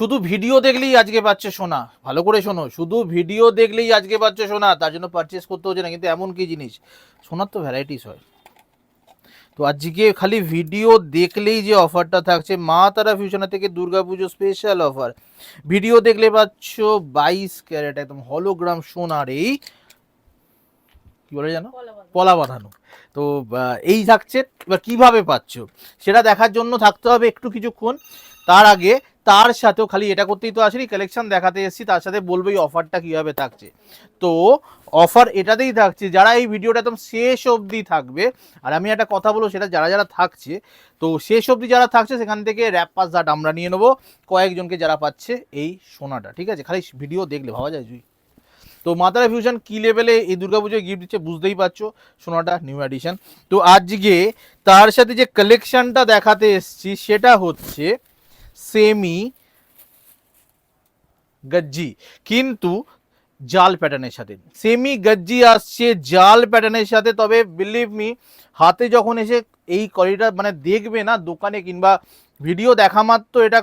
শুধু ভিডিও দেখলেই আজকে পাচ্ছে সোনা। ভালো করে শোনো শুধু ভিডিও দেখলেই আজকে পাচ্ছে সোনা তার জন্য পারচেস করতে হচ্ছে না কিন্তু এমন কি জিনিস? সোনার তো ভ্যারাইটিস হয়। তো আজকে খালি ভিডিও দেখলেই যে অফারটা থাকছে মা তারা ফিউশনের থেকে দুর্গাপুজো স্পেশাল অফার ভিডিও দেখলে পাচ্ছ বাইশ ক্যারেট একদম হলোগ্রাম সোনার এই কি বলে জানো পলা বাঁধানো তো এই থাকছে। এবার কীভাবে পাচ্ছ? সেটা দেখার জন্য থাকতে হবে একটু কিছুক্ষণ। তার আগে তার সাথেও খালি এটা করতেই তো আসেনি কালেকশন দেখাতে এসেছি, তার সাথে বলব এই অফারটা কীভাবে থাকছে। তো অফার এটাতেই থাকছে, যারা এই ভিডিওটা একদম শেষ অবধি থাকবে, আর আমি একটা কথা বলব, সেটা যারা যারা থাকছে, তো শেষ অবধি যারা থাকছে, সেখান থেকে র্যাপ পাস দাট আমরা নিয়ে নেব, কয়েকজনকে যারা পাচ্ছে এই সোনাটা, ঠিক আছে? খালি ভিডিও দেখলে, ভাবা যায় জুই। তো মাতারা ফিউশন কি লেভেলে এই দুর্গাপুজোয় গিফট দিচ্ছে বুঝতেই পারছ, সোনাটা নিউ এডিশন তো আজকে তার সাথে যে কালেকশনটা দেখাতে এসছি, সেটা হচ্ছে সেমি গজ্জি কিন্তু জাল প্যাটার্নের সাথে। সেমি গজ্জি আসছে জাল প্যাটার্নের সাথে, তবে বিলিভ মি হাতে যখন এসে এই কোয়ালিটিটা মানে দেখবে না দোকানে কিংবা ভিডিও দেখা মাত্র এটা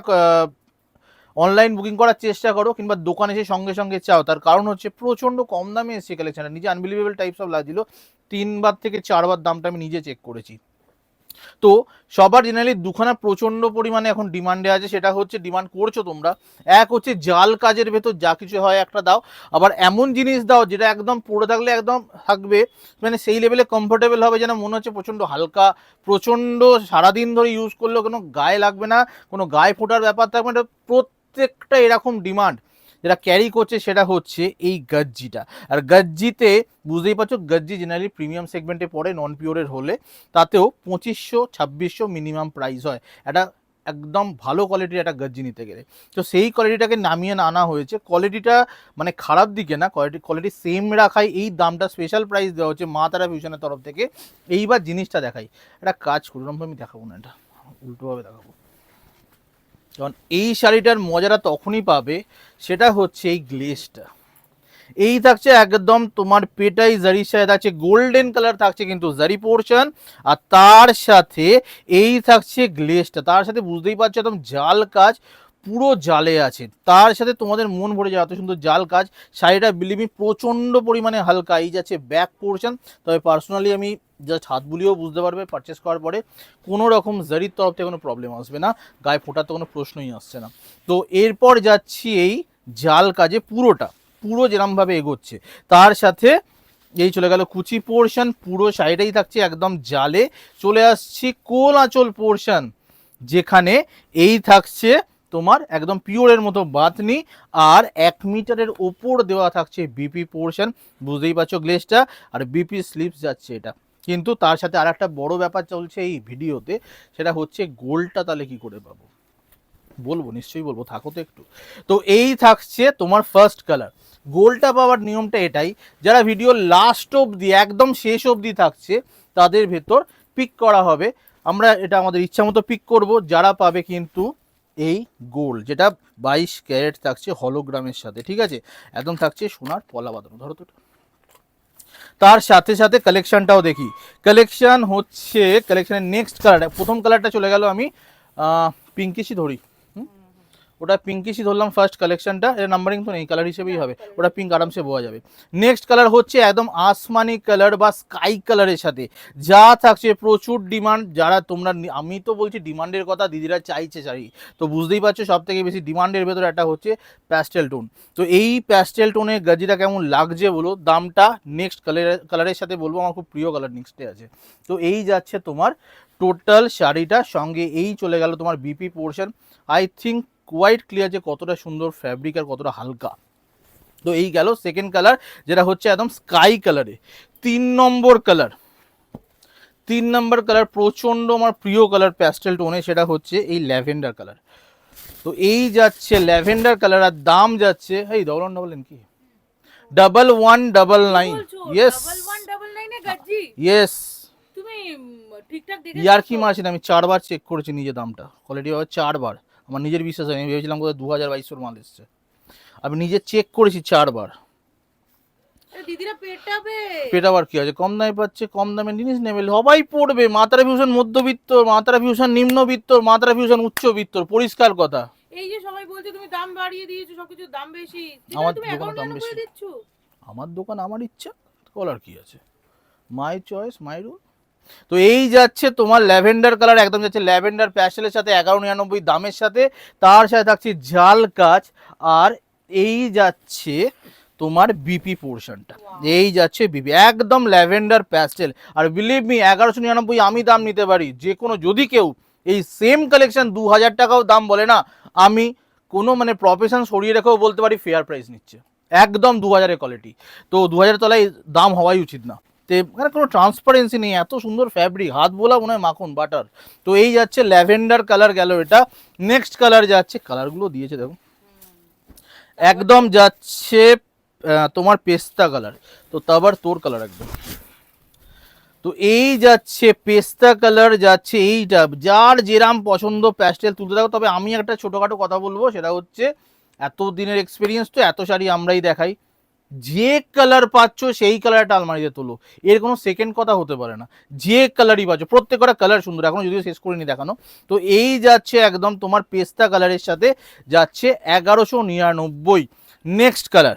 অনলাইন বুকিং করার চেষ্টা করো কিংবা দোকানে এসে সঙ্গে সঙ্গে চাও। তার কারণ হচ্ছে প্রচণ্ড কম দামে এসছে কালেকশনটা নিজে আনবিলিভেবল টাইপস অফ লাগছিল। তিনবার থেকে চারবার দামটা আমি নিজে চেক করেছি। তো সবার জেনারেলি দুখানা প্রচণ্ড পরিমাণে এখন ডিমান্ডে আছে, সেটা হচ্ছে ডিমান্ড করছ তোমরা। এক হচ্ছে জাল কাজের ভেতর যা কিছু হয় একটা দাও, আবার এমন জিনিস দাও যেটা একদম পড়ে থাকলে একদম থাকবে মানে সেই লেভেলে কমফোর্টেবল হবে যেন মনে হচ্ছে প্রচণ্ড হালকা, প্রচণ্ড সারাদিন ধরে ইউজ করলেও কোনো গায়ে লাগবে না, কোনো গায়ে ফোটার ব্যাপার থাকবে না প্রত্যেকটা এরকম ডিমান্ড যেটা ক্যারি করছে সেটা হচ্ছে এই গজ্জিটা। আর গজ্জিতে বুঝতেই পারছ, গজ্জি জেনারেলি প্রিমিয়াম সেগমেন্টে পড়ে নন পিওরের হলে। তাতেও পঁচিশশো, ছাব্বিশশো মিনিমাম প্রাইস হয়। এটা একদম ভালো কোয়ালিটির একটা গজ্জি নিতে গেলে। তো সেই কোয়ালিটিটাকে নামিয়ে না আনা হয়েছে। কোয়ালিটিটা মানে খারাপ দিকে না কোয়ালিটি কোয়ালিটি সেম রাখাই এই দামটা স্পেশাল প্রাইস দেওয়া হচ্ছে মা তারা ফিউশনের তরফ থেকে। এইবার জিনিসটা দেখাই। একটা কাজ করুন আমি দেখাবো না এটা। উল্টোভাবে দেখাবো। কারণ এই শাড়িটার মজাটা তখনই পাবে, সেটা হচ্ছে এই গ্লেসটা এই থাকছে একদম তোমার পেটাই জারির সাথে, থাকছে গোল্ডেন কালার থাকছে কিন্তু জারি পোর্শন আর তার সাথে এই থাকছে গ্লেসটা তার সাথে বুঝতেই পারছ একদম জাল কাজ। পুরো জালে আছে। তার সাথে তোমাদের মন ভরে যাবে এত সুন্দর জাল কাজ। শাড়িটা বিলিমি প্রচণ্ড পরিমাণে হালকা, এই যাচ্ছে ব্যাক পোর্শন তবে পার্সোনালি আমি জাস্ট হাত বুলিয়েও বুঝতে পারবে পারচেস করার পরে কোনো রকম জারির তরফ থেকে কোনো প্রবলেম আসবে না, গায়ে ফোটার তো কোনো প্রশ্নই আসছে না। তো এরপর যাচ্ছি এই জাল কাজে পুরোটা, পুরো যেরমভাবে এগোচ্ছে। তার সাথে এই চলে গেল কুচি পোর্শন পুরো শাড়িটাই থাকছে একদম জালে। চলে আসছি কোল আঁচল পোর্শন যেখানে এই থাকছে তোমার একদম পিওরের মতো বাতনি আর এক মিটারের ওপর দেওয়া থাকছে বিপি পোর্শন বুঝতেই পারছ গ্লেসটা আর বিপি স্লিপস যাচ্ছে এটা। কিন্তু তার সাথে আর একটা বড় ব্যাপার চলছে এই ভিডিওতে, সেটা হচ্ছে গোলটা তাহলে কি করে পাবো? বলব, নিশ্চয়ই বলব, থাকো তো একটু। তো এই থাকছে তোমার ফার্স্ট কালার গোলটা পাওয়ার নিয়মটা এটাই, যারা ভিডিও লাস্ট অবধি, একদম শেষ অবধি থাকছে, তাদের ভেতর পিক করা হবে। আমরা এটা আমাদের ইচ্ছা মতো পিক করব, যারা পাবে কিন্তু এই গোল্ড যেটা বাইশ ক্যারেট থাকছে হলোগ্রামের সাথে, ঠিক আছে? একদম থাকছে সোনার পলা বাঁধানো, ধরো তো তার সাথে সাথে কালেকশনটাও দেখি। কালেকশন হচ্ছে কালেকশনের নেক্সট কালারটা প্রথম কালারটা চলে গেল আমি পিঙ্কিশই ধরি? ওটা পিঙ্কিশই ধরলাম ফার্স্ট কালেকশনটা এর নাম্বারিং তো নেই কালার হিসেবেই হবে ওটা পিঙ্ক আরামসে বোঝা যাবে। নেক্সট কালার হচ্ছে একদম আসমানি কালার বা স্কাই কালারের সাথে। যা থাকছে প্রচুর ডিমান্ড যারা তোমরা আমি তো বলছি ডিমান্ডের কথা দিদিরা চাইছে চাই তো বুঝতেই পারছ সব থেকে বেশি ডিমান্ডের ভেতরে একটা হচ্ছে প্যাস্টেল টোন তো এই প্যাস্টেল টোনে গাজিটা কেমন লাগছে বলো দামটা নেক্সট কালারের কালারের সাথে বলব আমার খুব প্রিয় কালার নেক্সটে আছে। তো এই যাচ্ছে তোমার টোটাল শাড়িটা সঙ্গে এই চলে গেল তোমার B P portion I think quite clear যে কতটা সুন্দর ফ্যাব্রিক আর কতটা হালকা। তো এই গেল সেকেন্ড কালার যেটা হচ্ছে একদম স্কাই কালারে তিন নম্বর কালার তিন নম্বর কালার প্রচণ্ড আমার প্রিয় কালার প্যাস্টেল টোনে সেটা হচ্ছে এই ল্যাভেন্ডার কালার তো এই যাচ্ছে ল্যাভেন্ডার কালার আর দাম যাচ্ছে এই ডবল ডবল কি? Double one double nine yes yes ইয়ার কি মারছি না আমি চারবার চেক করেছি নিজে দামটা। কোয়ালিটি ভাবে চারবার। আমার নিজের বিশ্বাস হয়নি আমি ভেবেছিলাম কোথায় দু হাজার বাইশশোর মাল এসছে। আমি নিজে চেক করেছি চারবার। দিদিরা পেটাবে। পেটাবার কি আছে? কম দামে পাচ্ছে কম দামে জিনিস নেবে সবাই পড়বে। মাতারা ফিউশন মধ্যবিত্ত মাতারা ফিউশন নিম্নবিত্ত মাতারা ফিউশন উচ্চবিত্ত পরিষ্কার কথা। এই যে সবাই বলছে তুমি দাম বাড়িয়ে দিয়েছ সবকিছুর দাম বেশি। আমার দোকানে দাম বেশি। আমার দোকান আমার ইচ্ছা কলার কি আছে? মাই চয়েস মাই রুল তো এই যাচ্ছে তোমার ল্যাভেন্ডার কালার একদম যাচ্ছে ল্যাভেন্ডার প্যাস্টেলের সাথে এগারো নিরানব্বই দামের সাথে। তার সাথে থাকছে জাল কাজ আর এই যাচ্ছে তোমার বিপি পোর্শনটা এই যাচ্ছে বিপি একদম ল্যাভেন্ডার প্যাস্টেল আর বিলিভ মি এগারোশো নিরানব্বই আমি দাম নিতে পারি। যে কোনো যদি কেউ এই সেম কালেকশন দু হাজার টাকাও দাম বলে না আমি কোনো মানে প্রফেশন সরিয়ে রেখেও বলতে পারি ফেয়ার প্রাইস নিচ্ছে। একদম দু হাজারের কোয়ালিটি তো দু হাজার তলায় দাম হওয়াই উচিত না। তো, এখানে কোনো ট্রান্সপারেন্সি নেই, এত সুন্দর ফ্যাব্রিক হাত বোলা মনে হয় মাখন বাটার তো এই যাচ্ছে ল্যাভেন্ডার কালার গেল এটা। নেক্সট কালার যাচ্ছে কালারগুলো দিয়েছে দেখো। একদম যাচ্ছে তোমার পেস্তা কালার তো তারপর তোর কালার একদম। তো এই যাচ্ছে, পেস্তা কালার যাচ্ছে এইটা। যার যেরাম পছন্দ প্যাস্টেল তুলতে থাকো, তবে আমি একটা ছোটোখাটো কথা বলব, সেটা হচ্ছে এত দিনের এক্সপিরিয়েন্স তো এত শাড়ি আমরাই দেখাই। যে কালার পাচ্ছ, সেই কালারটা আলমারিতে তোলো। এর কোনো সেকেন্ড কথা হতে পারে না। যে কালারই পাচ্ছ, প্রত্যেকটা কালার সুন্দর। এখনও যদিও শেষ করিনি দেখানো। তো এই যাচ্ছে একদম তোমার পেস্তা কালারের সাথে যাচ্ছে এগারোশো নিরানব্বই। নেক্সট কালার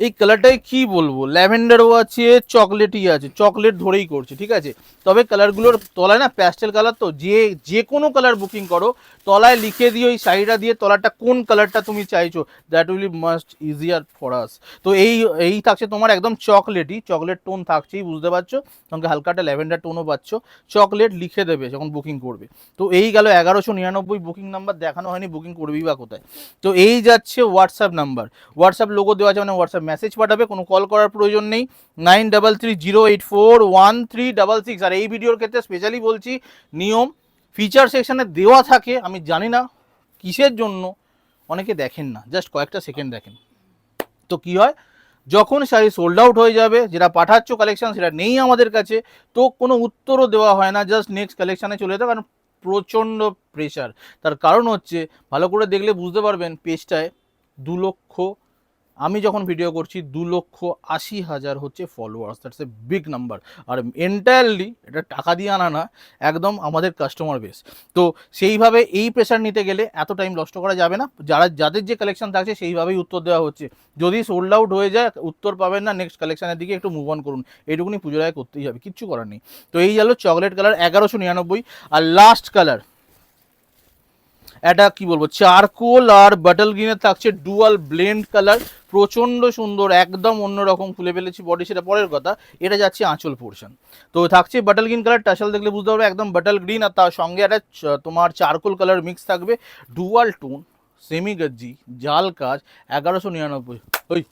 এই কালারটাই কি বলব? ল্যাভেন্ডারও আছে, চকলেটই আছে। চকলেট ধরেই করছে, ঠিক আছে? তবে কালারগুলোর তলায় না প্যাস্টেল কালার তো, যে যে কোনো কালার বুকিং করো, তলায় লিখে দিও এই শাড়িটা দিয়ে তলাটা কোন কালারটা তুমি চাইছো that will must easier for us তো এই এই থাকছে তোমার একদম চকলেটই, চকলেট টোন থাকছেই, বুঝতে পারছ? সঙ্গে হালকাটা ল্যাভেন্ডার টোনও পাচ্ছ। চকলেট লিখে দেবে যখন বুকিং করবে। তো এই গেল এগারোশো নিরানব্বই বুকিং নাম্বার, দেখানো হয়নি, বুকিং করবেই বা কোথায়? তো এই যাচ্ছে হোয়াটসঅ্যাপ নাম্বার হোয়াটসঅ্যাপ লোগো দেওয়া আছে মানে হোয়াটসঅ্যাপ মেসেজ পাঠাবে, কোনো কল করার প্রয়োজন নেই। Nine double three zero eight four one three double six আর এই ভিডিওর ক্ষেত্রে স্পেশালি বলছি, নিয়ম ফিচার সেকশানে দেওয়া থাকে, আমি জানি না কিসের জন্য, অনেকে দেখেন না। জাস্ট কয়েকটা সেকেন্ড দেখেন। তো কি হয়? যখন শাড়ি সোল্ড আউট হয়ে যাবে, যেটা পাঠাচ্ছ কালেকশান সেটা নেই আমাদের কাছে, তো কোনো উত্তরও দেওয়া হয় না। জাস্ট নেক্সট কালেকশানে চলে যেতে কারণ প্রচণ্ড প্রেশার তার কারণ হচ্ছে, ভালো করে দেখলে বুঝতে পারবেন, পেজটায় দু লক্ষ আমি যখন ভিডিও করছি, দু লক্ষ আশি হাজার হচ্ছে followers that's a big number R entirely এটা টাকা দিয়ে আনা না, একদম আমাদের কাস্টমার বেস তো সেইভাবে এই প্রেশার নিতে গেলে এত টাইম নষ্ট করা যাবে না। যারা, যাদের যে কালেকশন থাকছে, সেইভাবেই উত্তর দেওয়া হচ্ছে। যদি সোল্ড আউট হয়ে যায়, উত্তর পাবেন না নেক্সট কালেকশনের দিকে একটু মুভ অন করুন। এইটুকুনি পুজোর আগে করতেই হবে, কিচ্ছু করার নেই। তো এই গেল চকলেট কালার এগারোশো নিরানব্বই। আর লাস্ট কালার এটা কি বলব, চারকোল আর বাটল গ্রিনের থাকছে ডুয়াল ব্লেন্ড কালার প্রচণ্ড সুন্দর, একদম অন্যরকম খুলে ফেলেছি বডি সেটা পরের কথা। এটা যাচ্ছে আঁচল পোর্শন তো থাকছে বাটল গ্রিন কালার টাসাল দেখলে বুঝতে পারবে, একদম বাটল গ্রিন আর তার সঙ্গে একটা তোমার চারকোল কালার মিক্স থাকবে। ডুয়াল টোন সেমি গজ্জি জাল কাজ, এগারোশো নিরানব্বই। ওই,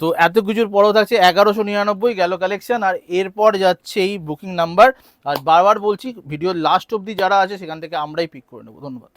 তো এত কিছুর পরেও থাকছে এগারোশো নিরানব্বই, গেল কালেকশন আর এরপর যাচ্ছে এই বুকিং নাম্বার আর বারবার বলছি ভিডিওর লাস্ট অবধি যারা আছে, সেখান থেকে আমরাই পিক করে নেব। ধন্যবাদ।